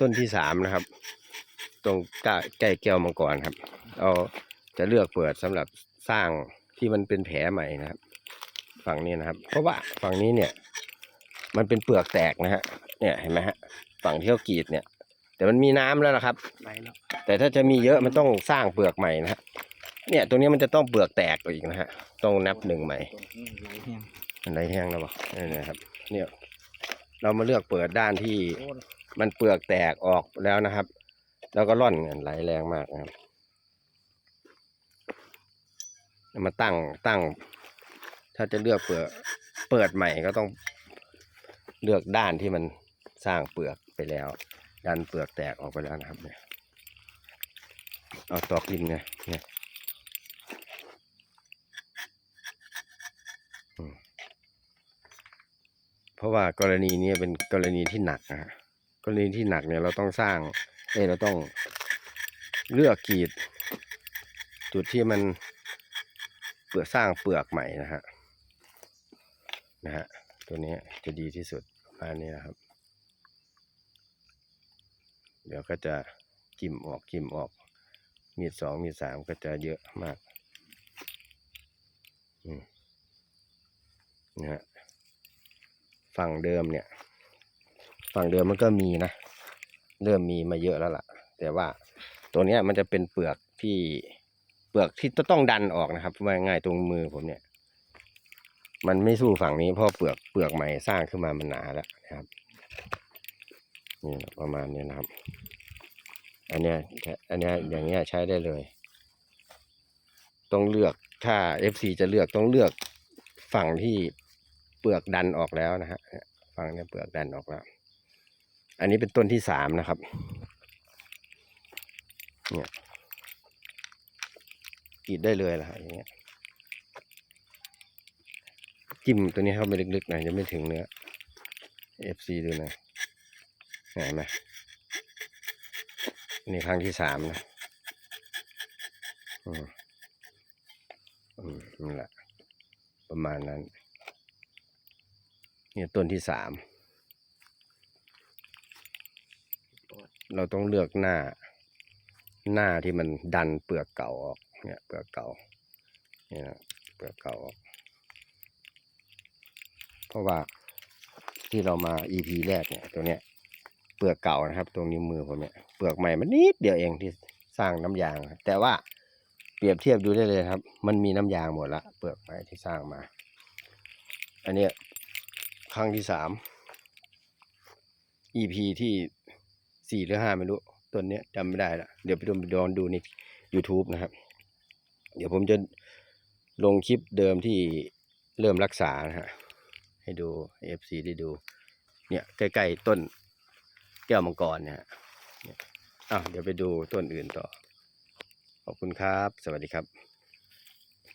ต้นที่สามนะครับ ตรงใกล้ใกล้แก้วมังกรครับเราจะเลือกเปิดสำหรับสร้างที่มันเป็นแผลใหม่นะครับ ฝั่งนี้นะครับ เพราะว่าฝั่งนี้เนี่ย มันเป็นเปลือกแตกนะฮะเนี่ยเห็นไหมฮะฝั่งที่เขากรีดเนี่ย แต่มันมีน้ำแล้วนะครับไหลแล้วแต่ถ้าจะมีเยอะมันต้องสร้างเปลือกใหม่นะฮะเนี่ยตรงนี้มันจะต้องเปลือกแตกอีกนะฮะต้องนับหนึ่งใหม่อืมไหลแห้งอันไหนแห้งแล้วบ่นี่นะครับ เนี่ย เรามาเลือกเปิดด้านที่โอ้ มันเปลือกแตกออกแล้วนะครับ แล้วก็ร่อนเงินไหลแรงมากนะครับมาตั้งตั้ง ถ้าจะเลือกเปิดเปิดใหม่ก็ต้องเลือกด้านที่มันสร้างเปลือกไปแล้ว ดันเปลือกแตกออกไปแล้วนะครับเนี่ยเอาตอกริมเนี่ยเนี่ยเพราะว่ากรณีนี้เป็นกรณีที่หนักนะฮะ กรณีที่หนักเนี่ยเราต้องสร้างเอ้เราต้องเลือกกรีด จุดที่มันเปลือกสร้างเปลือกใหม่นะฮะนะฮะตัวนี้จะดีที่สุดประมาณนี้นะครับ เดี๋ยวก็จะจิ้มออกจิ้มออก มีดสองมีดสามก็จะเยอะมากอืมนะฮะฝั่งเดิมเนี่ย ฝั่งเดิมมันก็มีนะ เริ่มมีมาเยอะแล้วล่ะ แต่ว่าตัวเนี้ยมันจะเป็นเปลือกที่เปลือกที่ต้องดันออกนะครับว่าง่ายตรงมือผมเนี่ย มันไม่สู้ฝั่งนี้เพราะเปลือกเปลือกใหม่สร้างขึ้นมามันหนาแล้วนะครับนี่ประมาณนี้นะครับ อันเนี้ยอันเนี้ยอย่างเงี้ยใช้ได้เลย ต้องเลือกถ้า FC จะเลือกต้องเลือกฝั่งที่เปลือกดันออกแล้วนะฮะฝั่งเนี้ยเปลือกดันออกแล้ว อันนี้เป็นต้นที่สามนะครับ เนี่ยกรีดได้เลยล่ะอย่างเงี้ยจิ้มตัวนี้เข้าไปลึกๆหน่อยจะไม่ถึงเนื้อ FC ดูนะเห็นไหมนี่ครั้งที่สามนะอืมอืมนี่แหละ ประมาณนั้น เนี่ยต้นที่สาม เราต้องเลือกหน้า หน้าที่มันดันเปลือกเก่าออก เนี่ยเปลือกเก่า เนี่ยเปลือกเก่าออก เพราะว่าที่เรามา EP แรกเนี่ยตัวเนี้ยเปลือกเก่านะครับ ตรงนิ้วมือผมเนี่ยเปลือกใหม่มันนิดเดียวเองที่สร้างน้ำยาง แต่ว่าเปรียบเทียบดูได้เลยครับ มันมีน้ำยางหมดละเปลือกใหม่ที่สร้างมา อันเนี้ยครั้งที่สาม EP ที่ สี่หรือห้าไม่รู้ต้นเนี้ยจำไม่ได้ละเดี๋ยวไปดูดอนดูใน YouTube นะครับ เดี๋ยวผมจะลงคลิปเดิมที่เริ่มรักษานะฮะให้ดูให้ FC ได้ดู เนี่ยใกล้ๆต้นแก้วมังกรนะเนี่ยอ้าวเดี๋ยวไปดูต้นอื่นต่อ ขอบคุณครับ สวัสดีครับ